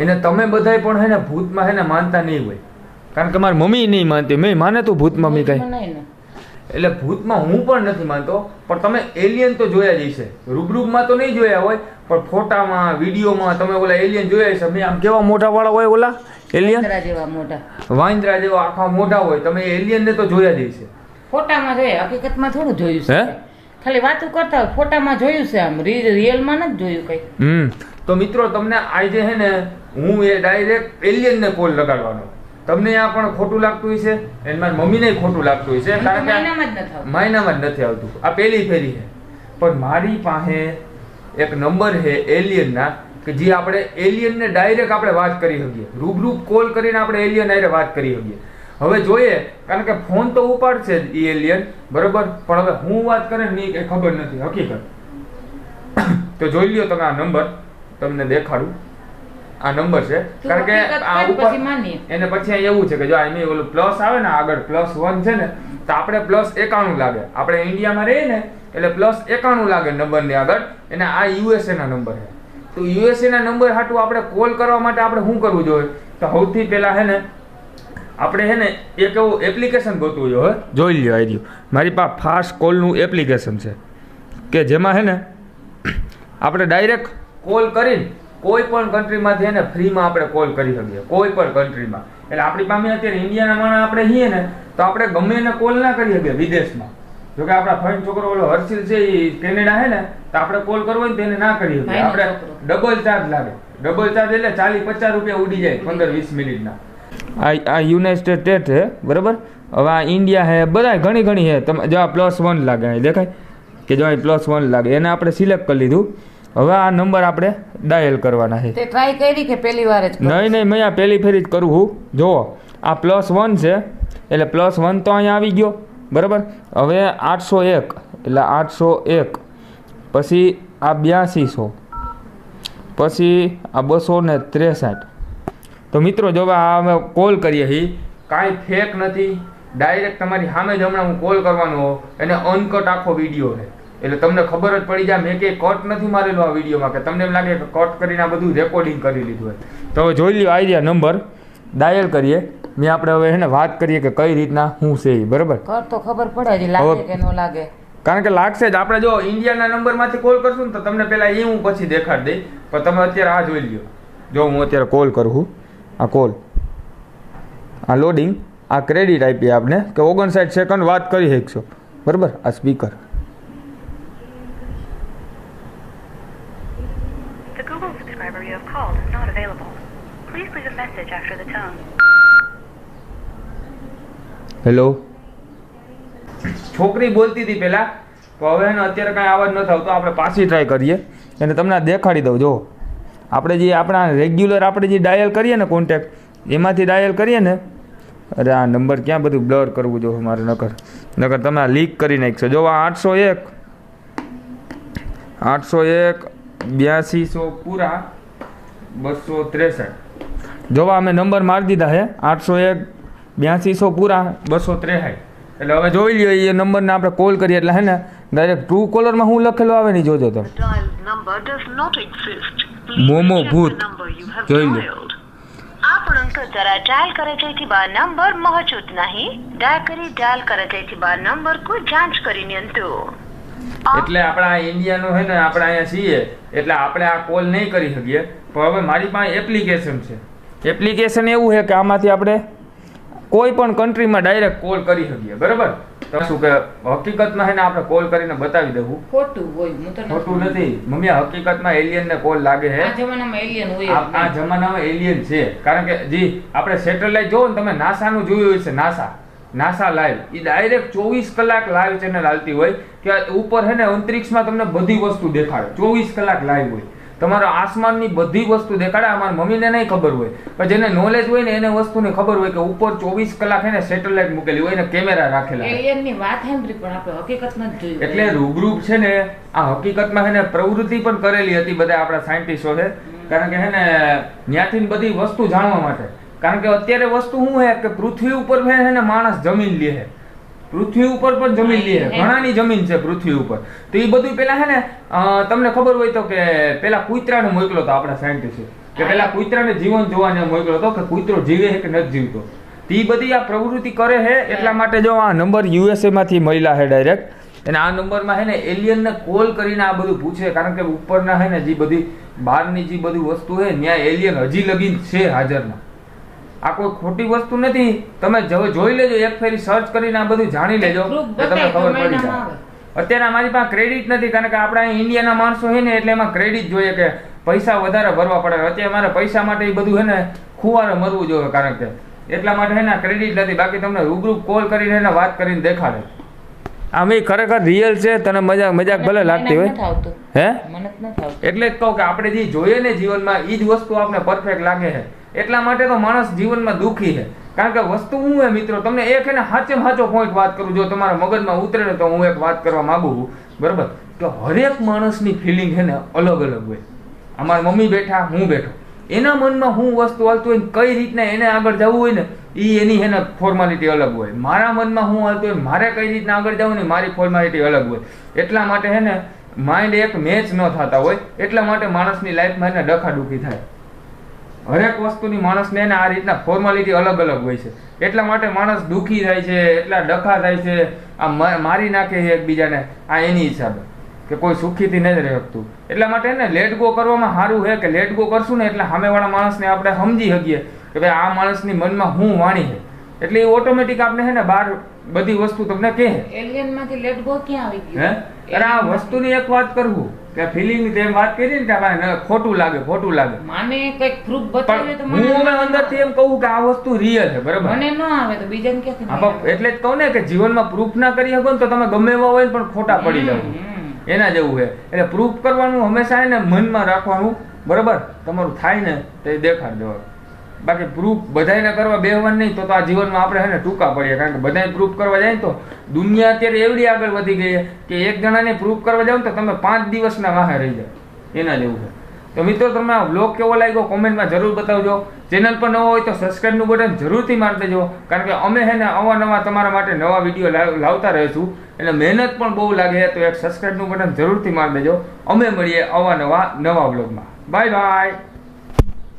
એને તમે બધાય પણ હે ને ભૂતમાં હે ને માનતા નહીં હોય. કારણ કે મારી મમ્મી નહીં માનતી. મેં માને તું ભૂતમાં મેં કાંઈ. એટલે ભૂતમાં હું પણ નથી માનતો પણ તમે એલિયન તો જોયા જ રૂબરૂબમાં રૂબરૂમાં તો નહીં જોયા હોય પણ ફોટામાં વિડીયોમાં તમે ઓલા એલિયન જોયા હશે. મેં આમ કેવા મોટા વાળા હોય ઓલા એલિયન જેવા મોટા વાંદરા જેવા આખા મોટા હોય. તમે એલિયન ને તો જોયા જ ફોટામાં જોયા. હકીકતમાં થોડું જોયું છે? ખાલી વાતો કરતા હોય. ફોટામાં જોયું છે આમ. રિયલમાં નથી જોયું કઈ. તો મિત્રો તમને આજે હે ને હું એ ડાયરેક્ટ એલિયનને કોલ લગાડવાનો. તમને આ પણ ખોટું લાગતું હશે? અને મારી મમ્મીને ખોટું લાગતું હશે કારણ કે આ- મહિનામાં જ નથી આવતું. આ પહેલી ફેરી છે. પણ મારી પાસે એક નંબર છે એલિયનના કે જે આપણે એલિયનને ડાયરેક્ટ આપણે વાત કરી શકીએ. રૂબરૂ કોલ કરીને આપણે એલિયન હારે વાત કરી શકીએ. હવે જોઈએ કારણ કે ફોન તો ઉપાડશે જ એ એલિયન બરોબર? પણ હવે હું વાત કરે ને એ કંઈ ખબર નથી હકીકત. તો જોઈ લ્યો તમે આ નંબર. તમને દેખાડું. આ નંબર છે. કારણ કે આ ઉપર એને પછી અહીં એવું છે કે જો અહીં ઓલું પ્લસ આવે ને આગળ પ્લસ વન છે ને તો આપણે પ્લસ એકાણું લાગે. આપણે ઇન્ડિયામાં રહીએ ને એટલે પ્લસ એકાણું લાગે નંબરની આગળ. એને આ યુએસએ ના નંબર છે. તો યુએસએ ના નંબર હાટું આપણે કોલ કરવા માટે આપણે શું કરવું જોઈએ? તો સૌથી પહેલાં હે ને આપણે છે ને એક એવું એપ્લિકેશન ગોતવું જોઈએ જોઈ લ્યો આવી મારી પાસે ફાસ્ટ કોલનું એપ્લિકેશન છે. કે જેમાં છે ને આપણે ડાયરેક્ટ કોલ કરીને કોઈ પણ કન્ટ્રીમાંથી એને ફ્રીમાં આપણે કોલ કરી શકીએ. કોઈ પણ કન્ટ્રીમાં એટલે આપણી પાસે અત્યારે ઇન્ડિયાના માણસ આપણે છીએ ને તો આપણે ગમે એને કોલ ના કરી શકીએ વિદેશમાં. જોકે આપણા ફ્રેન્ડ છોકરો ઓલો હર્ષિલ છે એ કેનેડા છે ને તો આપણે કોલ કરવો હોય ને તેને ના કરી શકીએ. આપણે ડબલ ચાર્જ લાગે. ડબલ ચાર્જ એટલે ચાલીસ પચાસ રૂપિયા ઉડી જાય પંદર વીસ મિનિટના. આ આ યુનાઇટેડ સ્ટેટ છે બરાબર? હવે આ ઇન્ડિયા છે બધા ઘણી ઘણી છે તમે જો આ પ્લસ વન લાગે અહીં દેખાય? કે જો અહીં પ્લસ વન લાગે. એને આપણે સિલેક્ટ કરી લીધું. હવે આ નંબર આપણે ડાયલ કરવાના છે. તે ટ્રાય કરી કે પહેલી વાર જ નહીં નહીં મેં આ પહેલી ફેરી જ કરું છું. જુઓ આ પ્લસ વન છે. એટલે પ્લસ વન તો અહીંયા આવી ગયો. બરાબર? હવે આઠસો એક એટલે આઠસો એક. પછી આ બ્યાસીસો. પછી આ બસો ને ત્રેસઠ. તો મિત્રો જો આ અમે કોલ કરીએ છીએ કાંઈ ફેક નથી. ડાયરેક્ટ તમારી સામે જ હમણાં હું કોલ કરવાનો એને અનકટ આખો વીડિયો છે. એટલે તમને ખબર જ પડી જાય મેં કે કટ નથી મારેલું આ વિડીયોમાં કે તમને એમ લાગે કે કટ કરીને આ બધું રેકોર્ડિંગ કરી લીધું હોય. તો હવે જોઈ લ્યો આવી ગયા નંબર ડાયલ કરીએ. મેં આપણે હવે એને વાત કરીએ કે કઈ રીતના શું છે એ બરાબર? કર તો ખબર પડે હજી લાગે કે ન લાગે. કારણ કે લાગશે જ. આપણે જો ઇન્ડિયાના નંબરમાંથી કોલ કરશું ને તો તમને પહેલાં એ હું પછી દેખાડ દઈ પણ તમે અત્યારે આ જોઈ લ્યો. જો હું અત્યારે કોલ કરું આ કોલ આ લોડિંગ આ ક્રેડિટ આપીએ આપણે કે ઓગણસાઠ સેકન્ડ વાત કરી શકશો. બરાબર? આ સ્પીકર હેલો છોકરી બોલતી હતી પહેલાં તો હવે એને અત્યારે કાંઈ અવાજ ન થતો આપણે પાછી ટ્રાય કરીએ. એને તમને દેખાડી દઉં, જો. આપણે જે આપણા રેગ્યુલર આપણે જે ડાયલ કરીએ ને કોન્ટેક્ટ એમાંથી ડાયલ કરીએ ને, અરે આ નંબર ક્યાં બધું બ્લર કરવું જો મારે, નકર. નકર તમે આ લીક કરી નાખશો. જો આ આઠસો એક. આઠસો એક, બ્યાસીસો પૂરા, બસો ત્રેસઠ. જોવા અમે નંબર મારી દીધા છે આઠસો એક બ્યાસીસો પૂરા બસો ત્રેસાઠ એટલે હવે જોઈ લઈએ એ નંબરને આપણે કોલ કરીએ એટલે હે ને ડાયરેક્ટ ટ્રુ કોલરમાં હું લખેલો આવે નહીં જોજો તો. મોમો ભૂત. જોઈ લો આપણું જરા ડાયલ કરે છે તેથી બાર નંબર મહજૂદ નહીં. ડાયલ કરી ડાયલ કરે છે તેથી બાર નંબર કો જાંચ કરીને અંતો એટલે આપણા ઇન્ડિયાનો છે ને આપણે અહીંયા છીએ એટલે આપણે આ કોલ નહીં કરી શકીએ. પણ હવે મારી પાસે એપ્લિકેશન છે. એપ્લિકેશન એવું છે કે આમાંથી આપણે કોઈ પણ કન્ટ્રીમાં ડાયરેક્ટ કોલ કરી શકીએ બરાબર? તો શું કે હકીકતમાં હે ને આપણે કોલ કરીને બતાવી દેવું. ખોટું હોય હું તો ખોટું નથી. મમ્મી હકીકતમાં એલિયન ને કોલ લાગે છે આ જમાનામાં એલિયન હોય આ જમાનામાં એલિયન છે. કારણ કે જી આપણે સેટેલાઇટ જોવો ને તમે નાસાનું જોયું હશે નાસા. નાસા લાઈવ એ ડાયરેક્ટ ચોવીસ કલાક લાઈવ ચેનલ હાલતી હોય કે ઉપર છે ને અંતરિક્ષમાં તમને બધી વસ્તુ દેખાડે. ચોવીસ કલાક લાઈવ હોય. તમારા આસમાનની બધી વસ્તુ દેખાડે અમારા મમ્મીને નહીં ખબર હોય. પણ જેને નોલેજ હોય ને એને વસ્તુની ખબર હોય કે ઉપર ચોવીસ કલાક એને સેટેલાઇટ મૂકેલી હોય ને કેમેરા રાખેલા એલિયનની વાત સાંભળી પણ આપણે હકીકતમાં જ જોયું. એટલે રૂબરૂ છે ને આ હકીકતમાં છે ને પ્રવૃત્તિ પણ કરેલી હતી બધા આપણા સાયન્ટિસ્ટો છે કારણ કે છે ને ત્યાંથી બધી વસ્તુ જાણવા માટે. કારણ કે અત્યારે વસ્તુ શું છે કે પૃથ્વી ઉપર છે ને માણસ જમીન લે છે. પૃથ્વી ઉપર પણ જમીન લે. ઘણાની જમીન છે પૃથ્વી ઉપર. તો એ બધું પેલા છે ને તમને ખબર હોય તો કે પેલા કૂતરાને મોકલો તો આપણા સાયન્ટિસ્ટ કે પેલા કુતરાને જીવન જોવાને મોકલ્યો તો કે કૂતરો જીવે છે કે નથી જીવતો. તે બધી આ પ્રવૃત્તિ કરે છે એટલા માટે જો આ નંબર યુએસએ માંથી મળ્યા છે ડાયરેક્ટ અને આ નંબરમાં છે ને એલિયનને કોલ કરીને આ બધું પૂછે. કારણ કે ઉપરના છે ને જે બધી બહારની જે બધી વસ્તુ છે ત્યાં એલિયન હજી લગીન છે હાજરમાં. આ કોઈ ખોટી વસ્તુ નથી. તમે જોઈ લેજો એક ફેરી સર્ચ કરીને આ બધું જાણી લેજો તમને ખબર પડી જાય. અત્યારે અમારી પાસે ક્રેડિટ નથી કારણ કે આપણા ઇન્ડિયાના માણસો છે ને એટલે એમાં ક્રેડિટ જોઈએ કે પૈસા વધારે ભરવા પડે. અત્યારે મારે પૈસા માટે એ બધું છે ને ખુવારે મરવું જોઈએ કારણ કે એટલા માટે છે ને ક્રેડિટ નથી. બાકી તમને રૂબરૂ કોલ કરીને એને વાત કરીને દેખાડે. આમ ખરેખર રિયલ છે તને મજાક મજાક ભલે લાગતી હોય. હે? એટલે જ કહું કે આપણે જે જોઈએ ને જીવનમાં એ જ વસ્તુ આપણે પરફેક્ટ લાગે છે. એટલા માટે તો માણસ જીવનમાં દુઃખી છે. કારણ કે વસ્તુ હું એ મિત્રો, તમને એક એને સાચે સાચો પોઈન્ટ વાત કરું, જો તમારા મગજમાં ઉતરે ને તો હું એક વાત કરવા માંગુ છું. બરાબર? કે હરેક માણસની ફિલિંગ છે ને અલગ અલગ હોય. અમારા મમ્મી બેઠા, હું બેઠો. એના મનમાં હું વસ્તુ હાલતું હોય કઈ રીતના એને આગળ જવું હોય ને એ એની એને ફોર્માલિટી અલગ હોય. મારા મનમાં હું હાલતું હોય મારે કઈ રીતના આગળ જવું ને મારી ફોર્માલિટી અલગ હોય. એટલા માટે હે ને માઇન્ડ એક મેચ ન થતા હોય. એટલા માટે માણસની લાઈફમાં એને ડખાડુખી થાય. હરેક વસ્તુની માણસને એને આ રીતના ફોર્માલિટી અલગ અલગ હોય છે. એટલા માટે માણસ દુઃખી થાય છે એટલા ડખા થાય છે આ મારી નાખે છે એકબીજાને આ એની હિસાબે કે કોઈ સુખીથી નથી રહી શકતું એટલા માટે એને લેટ ગો કરવામાં સારું છે કે લેટ ગો કરશું ને એટલે સામેવાળા માણસને આપણે સમજી શકીએ કે ભાઈ આ માણસની મનમાં હું વાણી છે. એટલે એ ઓટોમેટિક આપણે છે ને બહાર બધી વસ્તુ તમને કહે. એલિયનમાંથી લેટ ગો ક્યાં આવી હે? ગયું અરે આ વસ્તુની એક વાત કરવું કે ફિલિંગ તેમ વાત કરી ને કે ભાઈ ખોટું લાગે ખોટું લાગે. મને કંઈક પ્રૂફ બતાવે તો હું હવે અંદરથી એમ કહું કે આ વસ્તુ રિયલ છે બરાબર? મને ન આવે તો બીજાને ક્યાંથી આપણે એટલે જ કહું ને કે જીવનમાં પ્રૂફ ના કરી શકો ને તો તમે ગમે એવા હોય ને પણ ખોટા પડી જાવ. એના જેવું છે. એટલે પ્રૂફ કરવાનું હંમેશા એને મનમાં રાખવાનું બરાબર? તમારું થાય ને તો એ દેખાડ દેવાનું. બાકી પ્રૂફ બધાયને કરવા બેહવાનું નહીં, તો તો આ જીવનમાં આપણે હે ને ટૂંકા પડીએ. કારણ કે બધાય પ્રૂફ કરવા જાય તો દુનિયા અત્યારે એવડી આગળ વધી ગઈ કે એક જણાને પ્રૂફ કરવા જાવ તો તમે પાંચ દિવસના વાહે રહી જાય એના જેવું છે. તો મિત્રો તમને આ બ્લોગ કેવો લાગ્યો કોમેન્ટમાં જરૂર બતાવજો. ચેનલ પર નવો હોય તો સબસ્ક્રાઈબનું બટન જરૂરથી મારી દેજો. કારણ કે અમે છે ને અવાનવા તમારા માટે નવા વીડિયો લાવ- લાવતા રહીશું. એટલે મહેનત પણ બહુ લાગે તો એક સબસ્ક્રાઈબનું બટન જરૂરથી મારી દેજો. અમે મળીએ અવાનવા નવા વ્લોગમાં બાય બાય